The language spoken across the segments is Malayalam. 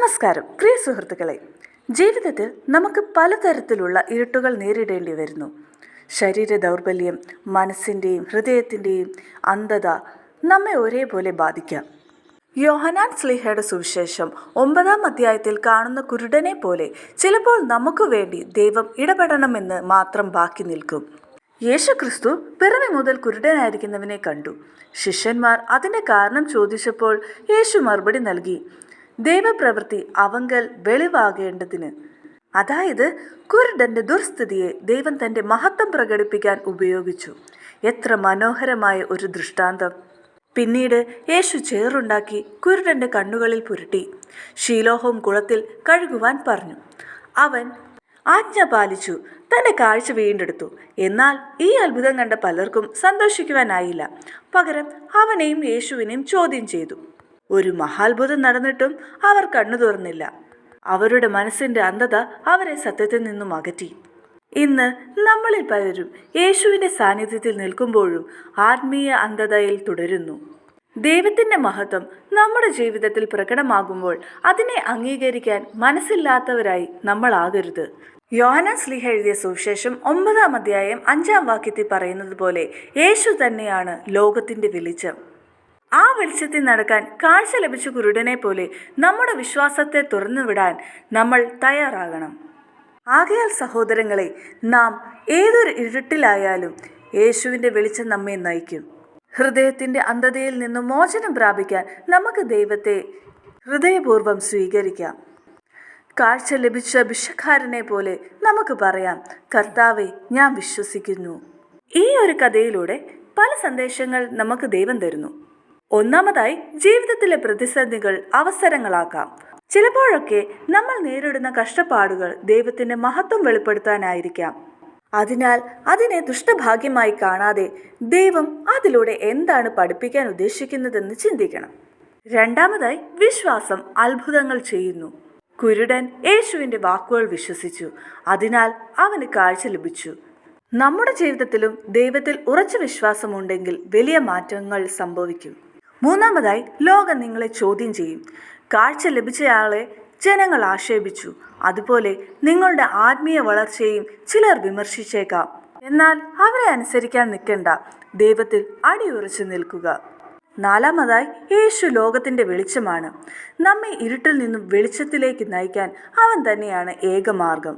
നമസ്കാരം പ്രിയ സുഹൃത്തുക്കളെ. ജീവിതത്തിൽ നമുക്ക് പലതരത്തിലുള്ള ഇരുട്ടുകൾ നേരിടേണ്ടി വരുന്നു. ശരീര ദൗർബല്യം മനസ്സിന്റെയും ഹൃദയത്തിന്റെയും അന്ധത നമ്മെ ഒരേപോലെ ബാധിക്കാം. യോഹനാൻ സ്ലിഹയുടെ സുവിശേഷം ഒമ്പതാം അധ്യായത്തിൽ കാണുന്ന കുരുടനെ പോലെ ചിലപ്പോൾ നമുക്ക് വേണ്ടി ദൈവം ഇടപെടണമെന്ന് മാത്രം ബാക്കി നിൽക്കും. യേശു ക്രിസ്തു പിറവി മുതൽ കുരുടനായിരിക്കുന്നവനെ കണ്ടു. ശിഷ്യന്മാർ അതിന്റെ കാരണം ചോദിച്ചപ്പോൾ യേശു മറുപടി നൽകി ദൈവപ്രവൃത്തി അവങ്കൽ വെളിവാകേണ്ടതിന്. അതായത് കുരുടന്റെ ദുർസ്ഥിതിയെ ദൈവം തന്റെ മഹത്വം പ്രകടിപ്പിക്കാൻ ഉപയോഗിച്ചു. എത്ര മനോഹരമായ ഒരു ദൃഷ്ടാന്തം. പിന്നീട് യേശു ചേറുണ്ടാക്കി കുരുടന്റെ കണ്ണുകളിൽ പുരട്ടി. ശീലോഹോം കുളത്തിൽ കഴുകുവാൻ പറഞ്ഞു. അവൻ ആജ്ഞ പാലിച്ചു തന്റെ കാഴ്ച വീണ്ടെടുത്തു. എന്നാൽ ഈ അത്ഭുതം കണ്ട പലർക്കും സന്തോഷിക്കുവാനായില്ല. പകരം അവനെയും യേശുവിനെയും ചോദ്യം ചെയ്തു. ഒരു മഹാത്ഭുതം നടന്നിട്ടും അവർ കണ്ണു തുറന്നില്ല. അവരുടെ മനസ്സിന്റെ അന്ധത അവരെ സത്യത്തിൽ നിന്നും അകറ്റി. ഇന്ന് നമ്മളിൽ പലരും യേശുവിന്റെ സാന്നിധ്യത്തിൽ നിൽക്കുമ്പോഴും ആത്മീയ അന്ധതയിൽ തുടരുന്നു. ദൈവത്തിന്റെ മഹത്വം നമ്മുടെ ജീവിതത്തിൽ പ്രകടമാകുമ്പോൾ അതിനെ അംഗീകരിക്കാൻ മനസ്സില്ലാത്തവരായി നമ്മളാകരുത്. യോഹന സ്ലിഹ എഴുതിയ സുവിശേഷം ഒമ്പതാം അധ്യായം അഞ്ചാം വാക്യത്തിൽ പറയുന്നത് പോലെ യേശു തന്നെയാണ് ലോകത്തിന്റെ വെളിച്ചം. ആ വെളിച്ചത്തിൽ നടക്കാൻ കാഴ്ച ലഭിച്ച കുരുടനെ പോലെ നമ്മുടെ വിശ്വാസത്തെ തുറന്നുവിടാൻ നമ്മൾ തയ്യാറാകണം. ആകയാൽ സഹോദരങ്ങളെ നാം ഏതൊരു ഇരുട്ടിലായാലും യേശുവിന്റെ വെളിച്ചം നമ്മെ നയിക്കും. ഹൃദയത്തിന്റെ അന്ധതയിൽ നിന്നും മോചനം പ്രാപിക്കാൻ നമുക്ക് ദൈവത്തെ ഹൃദയപൂർവം സ്വീകരിക്കാം. കാഴ്ച ലഭിച്ച ഭിക്ഷക്കാരനെ പോലെ നമുക്ക് പറയാം കർത്താവെ ഞാൻ വിശ്വസിക്കുന്നു. ഈ ഒരു കഥയിലൂടെ പല സന്ദേശങ്ങൾ നമുക്ക് ദൈവം തരുന്നു. ഒന്നാമതായി ജീവിതത്തിലെ പ്രതിസന്ധികൾ അവസരങ്ങളാക്കാം ചിലപ്പോഴൊക്കെ നമ്മൾ നേരിടുന്ന കഷ്ടപ്പാടുകൾ ദൈവത്തിന്റെ മഹത്വം വെളിപ്പെടുത്താനായിരിക്കാം. അതിനാൽ അതിനെ ദുഷ്ടഭാഗ്യമായി കാണാതെ ദൈവം അതിലൂടെ എന്താണ് പഠിപ്പിക്കാൻ ഉദ്ദേശിക്കുന്നതെന്ന് ചിന്തിക്കണം. രണ്ടാമതായി വിശ്വാസം അത്ഭുതങ്ങൾ ചെയ്യുന്നു. കുരുടൻ യേശുവിന്റെ വാക്കുകൾ വിശ്വസിച്ചു. അതിനാൽ അവന് കാഴ്ച ലഭിച്ചു. നമ്മുടെ ജീവിതത്തിലും ദൈവത്തിൽ ഉറച്ച വിശ്വാസമുണ്ടെങ്കിൽ വലിയ മാറ്റങ്ങൾ സംഭവിക്കും. മൂന്നാമതായി ലോകം നിങ്ങളെ ചോദ്യം ചെയ്യും. കാഴ്ച ലഭിച്ചയാളെ ജനങ്ങൾ ആക്ഷേപിച്ചു. അതുപോലെ നിങ്ങളുടെ ആത്മീയ വളർച്ചയും ചിലർ വിമർശിച്ചേക്കാം. എന്നാൽ അവരെ അനുസരിക്കാൻ നിൽക്കണ്ട. ദൈവത്തിൽ അടിയുറച്ചു നിൽക്കുക. നാലാമതായി യേശു ലോകത്തിന്റെ വെളിച്ചമാണ്. നമ്മെ ഇരുട്ടിൽ നിന്നും വെളിച്ചത്തിലേക്ക് നയിക്കാൻ അവൻ തന്നെയാണ് ഏകമാർഗം.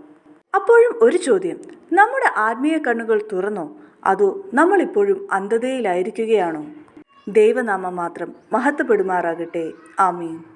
അപ്പോഴും ഒരു ചോദ്യം. നമ്മുടെ ആത്മീയ കണ്ണുകൾ തുറന്നോ? അതോ നമ്മളിപ്പോഴും അന്ധതയിലായിരിക്കുകയാണോ? ദൈവനാമം മാത്രം മഹത്വപ്പെടുമാറാകട്ടെ. ആമീൻ.